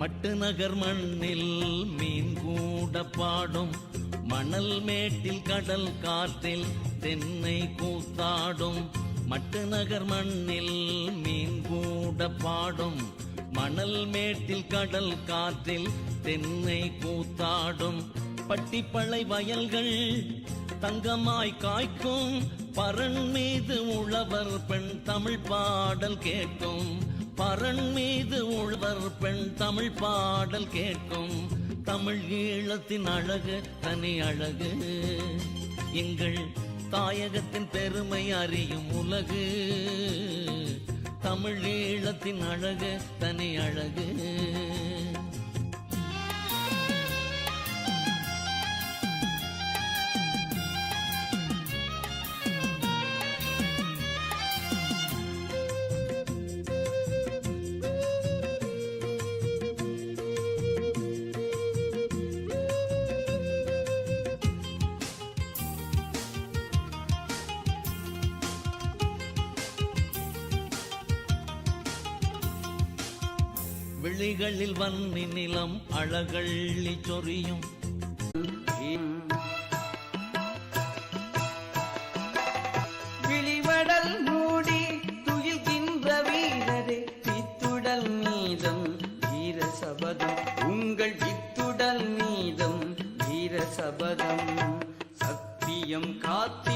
மட்டு நகர் மண்ணில் மீன் கூட பாடும். மணல் மேட்டில் கடல் காற்றில் தென்னை கூத்தாடும். மட்டு நகர் மண்ணில் மீன் கூட பாடும். மணல் மேட்டில் கடல் காற்றில் தென்னை கூத்தாடும். பட்டிப்பளை வயல்கள் தங்கமாய் காய்க்கும். பரண் மீது உழவர் பெண் தமிழ் பாடல் கேட்கும். பரண் மீது உழவர் பெண் தமிழ் பாடல் கேட்கும். தமிழ் ஈழத்தின் அழகு தனி அழகு. எங்கள் தாயகத்தின் பெருமை அறியும் உலகு. தமிழ் ஈழத்தின் அழகு தனி அழகு. வன்னி நிலம் அழகள்ளி சொரியும். விழிவடல் மூடி துயில்கின்ற வீரரே வித்துடல் மீதம் வீர சபதம் உங்கள் வித்துடல் மீதம் வீர சபதம் சத்தியம் காத்து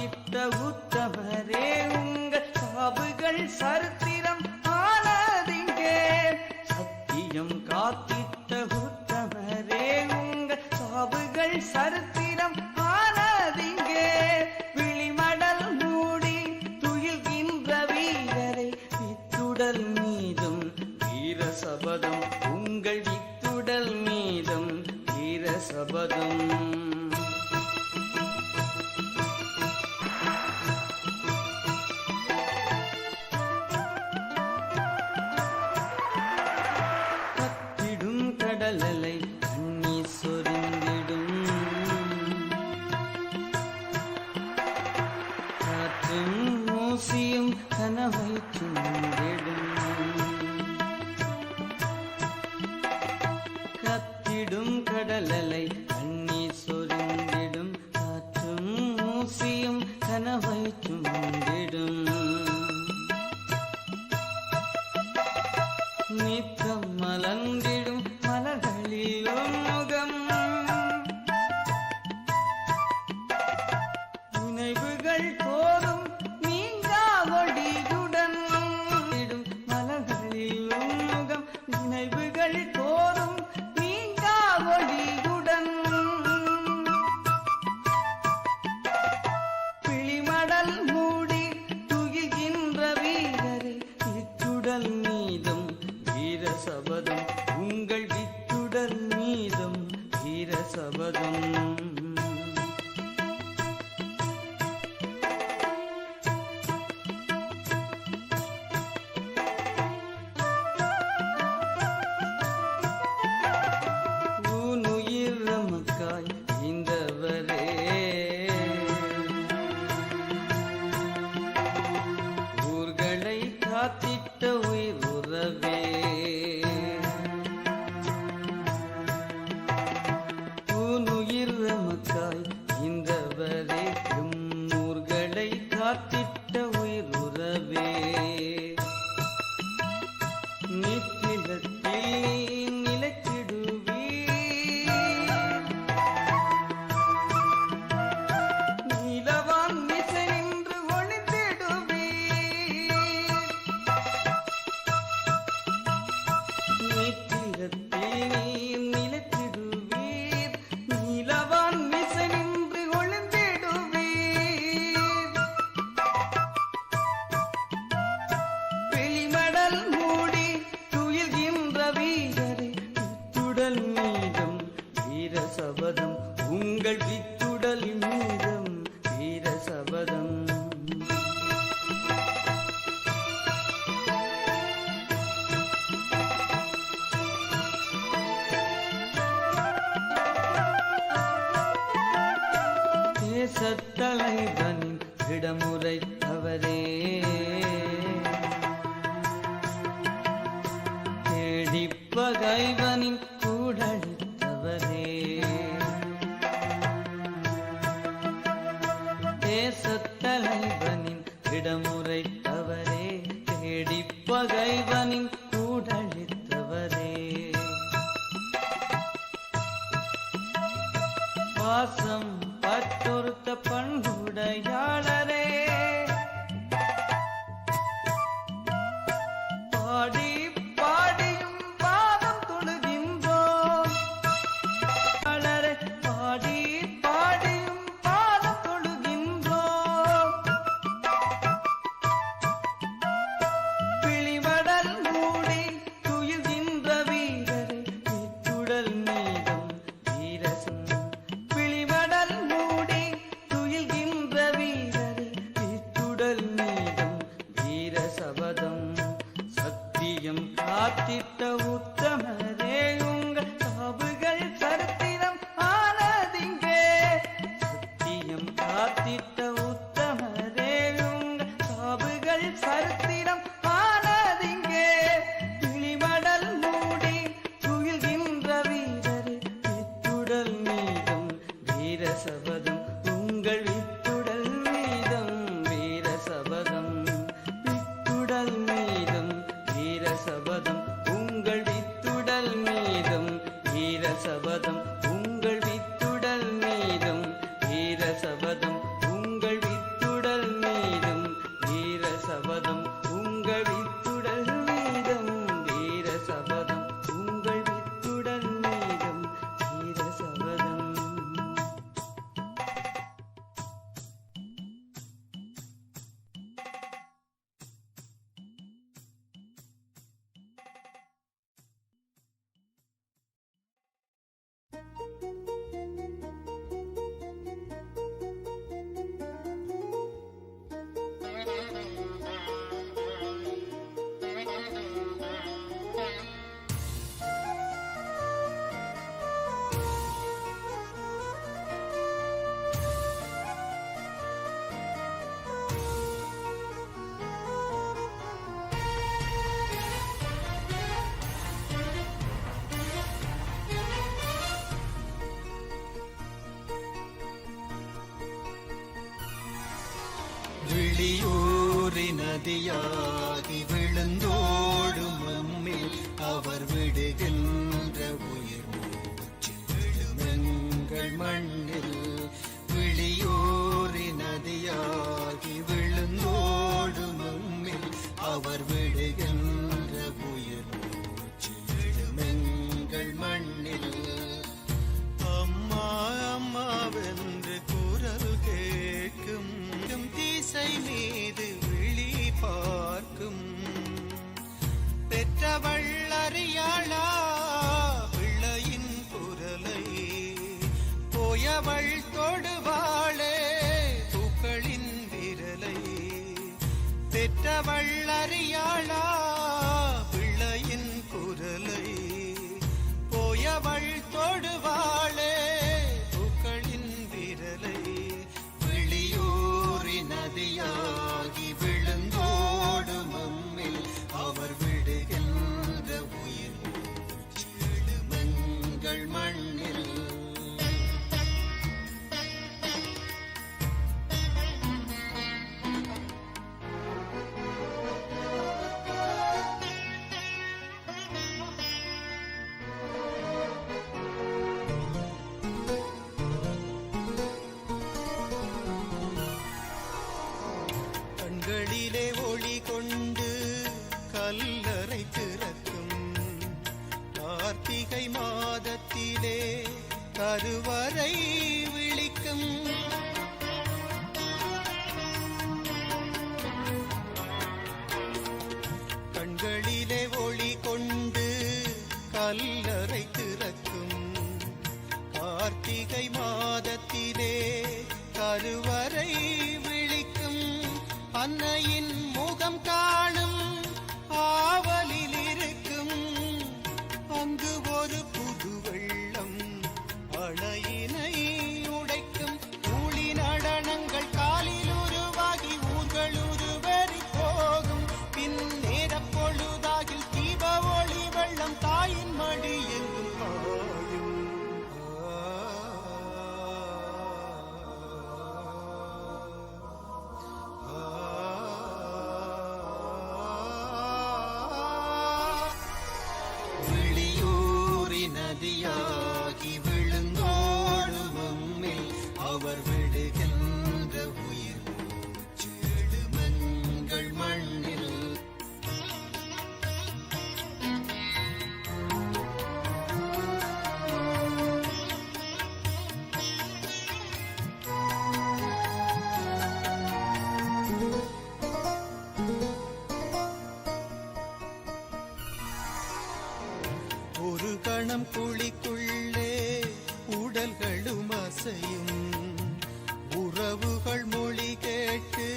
நினைவுகள் தோறும் awesome. நதியூரி நதியாகி விழுந்தோடும் நம்மில் அவர் விடுகின்ற உயிர் மூச்சு விழுமெங்கள் மண்ணில் விழியூரி நதியாகி விழுந்தோடும் நம்மில் அவர் விடுகின்ற வள்ளறியாளா பிள்ளையின் குரலை போயவள் தொடுவாளே பூக்களின் விரலை. பெற்ற வள்ளறியாளா வருவார் ஒரு கணம் குழிக்குள்ளே உடல்களும் அசையும். உறவுகள் மொழி கேட்டு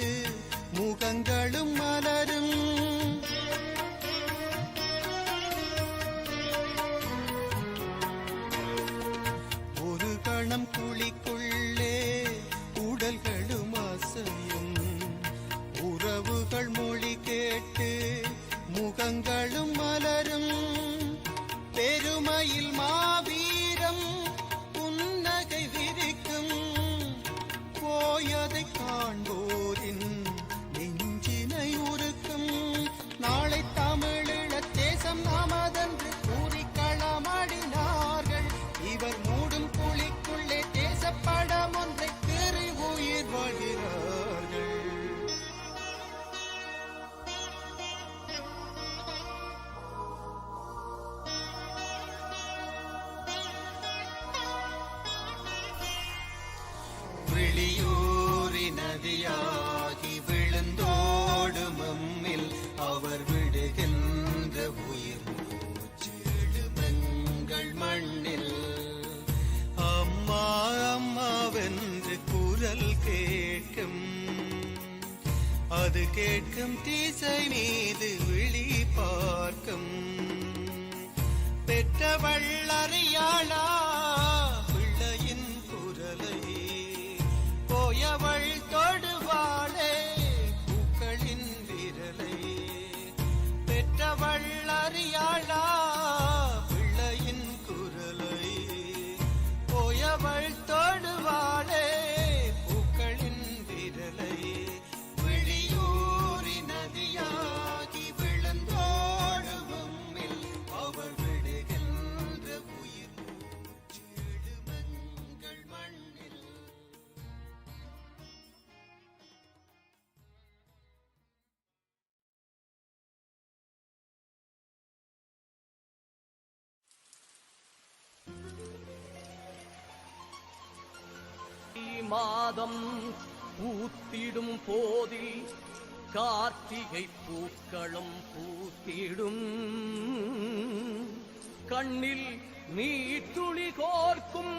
முகங்களும் பாதம் பூத்திடும் போதில் கார்த்திகை பூக்களும் பூத்திடும். கண்ணில் நீ துளி கோர்க்கும்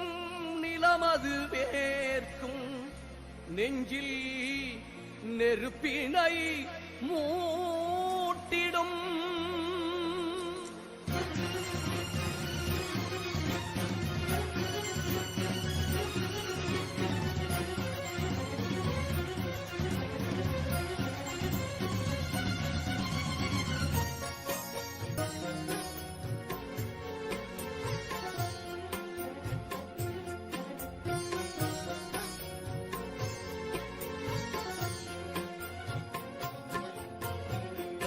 நிலமது வேர்க்கும். நெஞ்சில் நெருப்பினை மூட்டிடும்.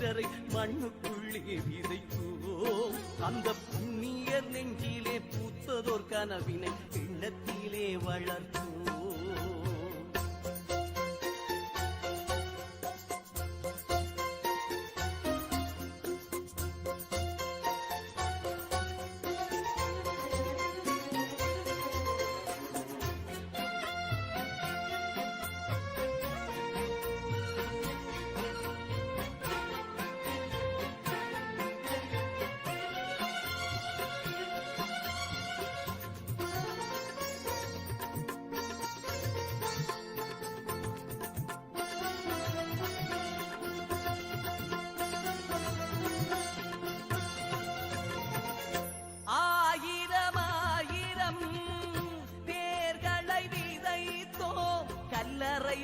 வீரரை மண்ணுக்குள்ளே விதைக்குவோம் அந்த புண்ணியர் நெஞ்சிலே பூத்ததோர் கனவினை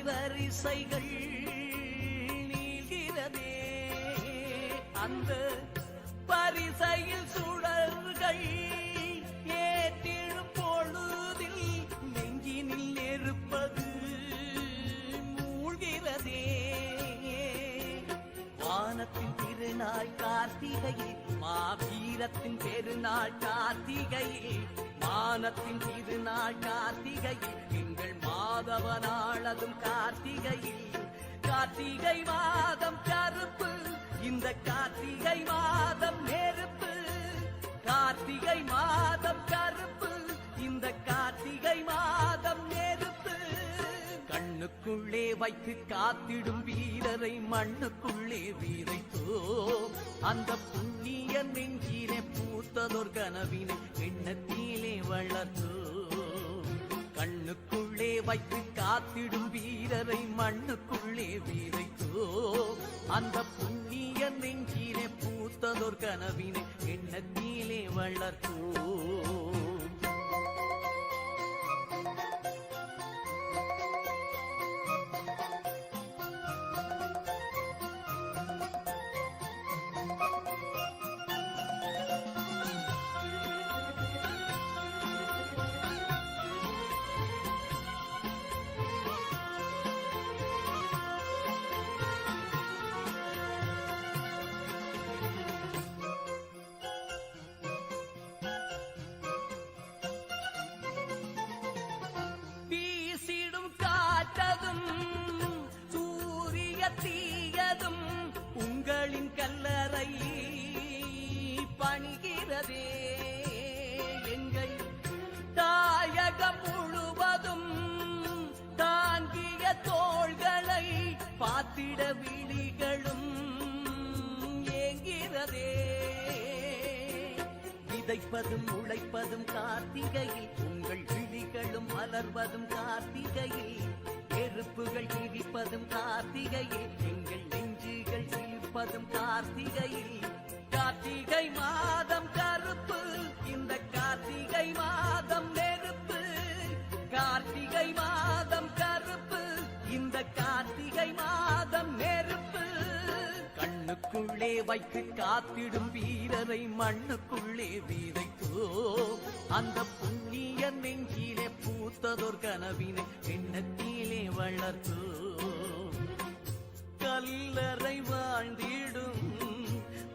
வரிசைகள் நீள்கிறதே. அந்த பரிசையில் சுடர்கள் ஏற்றிடும் பொழுதில் நெஞ்சினில் நெருப்பது மூழ்கிறதே. வானத்தின் திருநாள் கார்த்திகையில் மாவீரத்தின் பெருநாள் கார்த்திகையில் வானத்தின் திருநாள் கார்த்திகையில் உதவ நாளதும் கார்த்திகையில். கார்த்திகை மாதம் கருப்பு இந்த கார்த்திகை மாதம் நெருப்பு. கார்த்திகை மாதம் கருப்பு இந்த கார்த்திகை மாதம் நெருப்பு. கண்ணுக்குள்ளே வைத்து காத்திடும் வீரரை மண்ணுக்குள்ளே வீரைத்தோ. அந்த புண்ணிய நெஞ்சிலே பூத்ததொரு கனவினை எண்ணத்திலே வளர்த்தோ. கண்ணுக்குள் கண்ணுக்குள்ளே வைத்து காத்திடும் வீரரை மண்ணுக்குள்ளே வீரைத்தோ அந்த புண்ணிய நெஞ்சிலே பூத்ததோர் கனவினை எண்ணத்திலே வளர்த்தோ. விதைப்பதும் உழைப்பதும் கார்த்திகையில் உங்கள் விழிகளும் மலர்வதும் கார்த்திகையில் நெருப்புகள் கிழிப்பதும் கார்த்திகையில் எங்கள் நெஞ்சுகள் சிலிர்ப்பதும் கார்த்திகையில். கார்த்திகை மாதம் கருப்பு இந்த கார்த்திகை மாதம் நெருப்பு. கார்த்திகை மாதம் கருப்பு இந்த கார்த்திகை மாதம் மண்ணுக்குள்ளே வைத்து காத்திடும் வீரரை மண்ணுக்குள்ளே விதைத்தோ அந்த புண்ணிய நெஞ்சிலே பூத்ததொரு கனவினை எண்ணத்திலே வளர்த்தோ. கல்லறை வாழ்ந்திடும்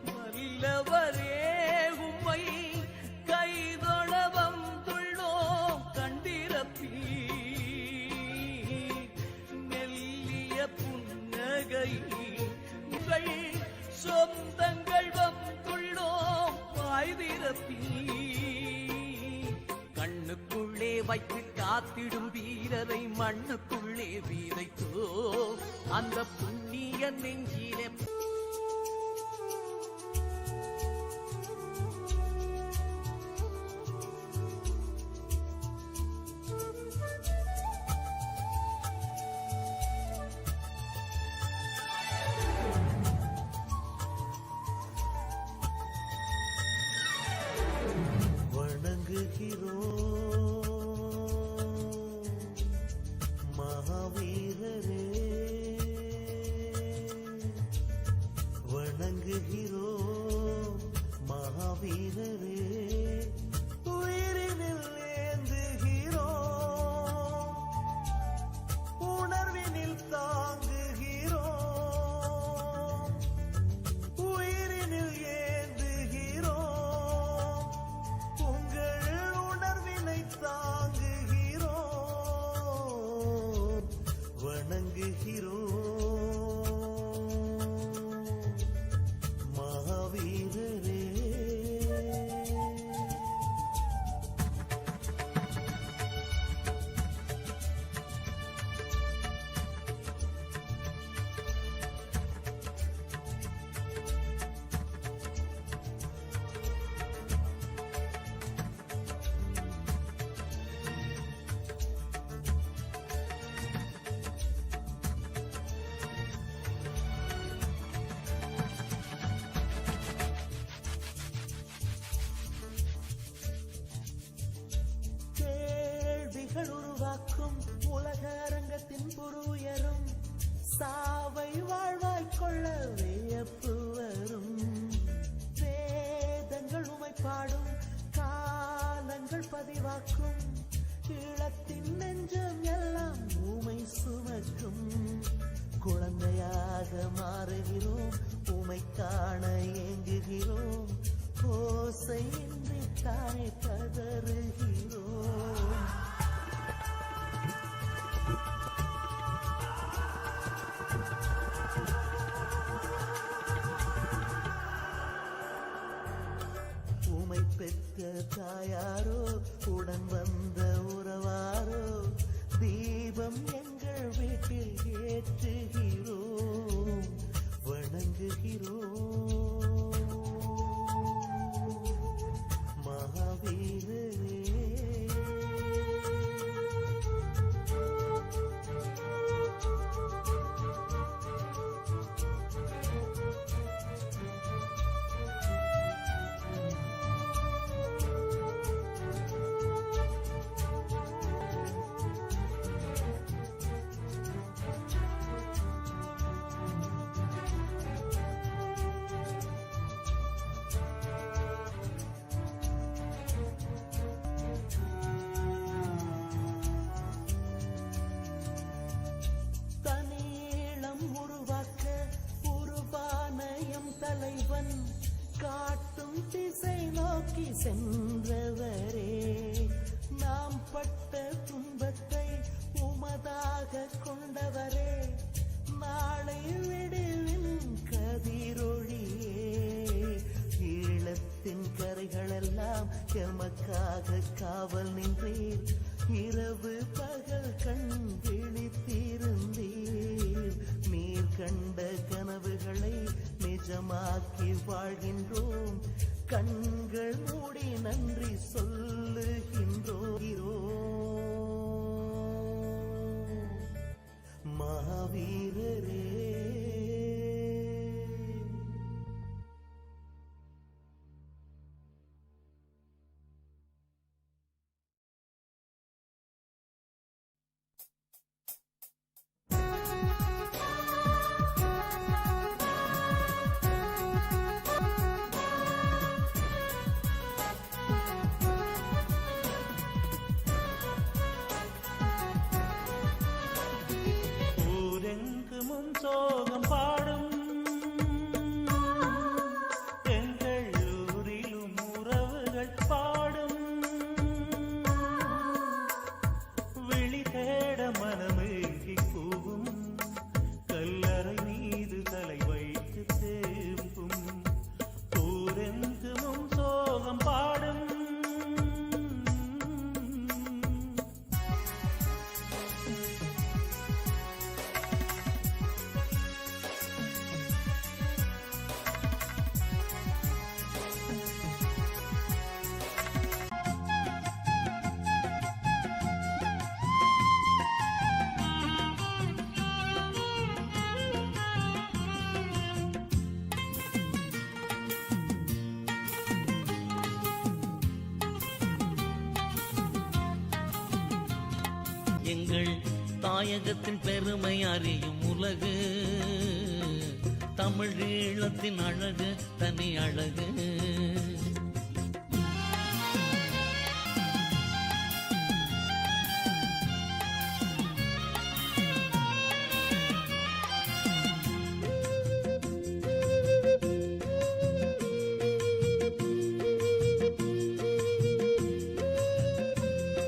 வல்லவரே உம்மை காத்திடும் வீரரை மண்ணுக்குள்ளே வீதைத்தோ அந்த குழந்தையாக மாறுகிறோம். உமை காண ஏங்குகிறோம் ஓசையின்றி தானே கதறுகிறோம் சென்றவரே நாம் பட்ட துன்பத்தை உமதாக கொண்டவரே நாளை விடுவின் கதிரொழியே ஈழத்தின் கரைகளெல்லாம் எமக்காக காவல் நின்றீர் இரவு பகல் கண் விழித்திருந்தீர். நீர் கண்ட கனவுகளை நிஜமாக்கி வாழ்கின்றோம். கண்கள் மூடி நன்றி சொல் தாயகத்தின் பெருமை அறியும் உலகு. தமிழ் ஈழத்தின் அழகு தனி அழகு.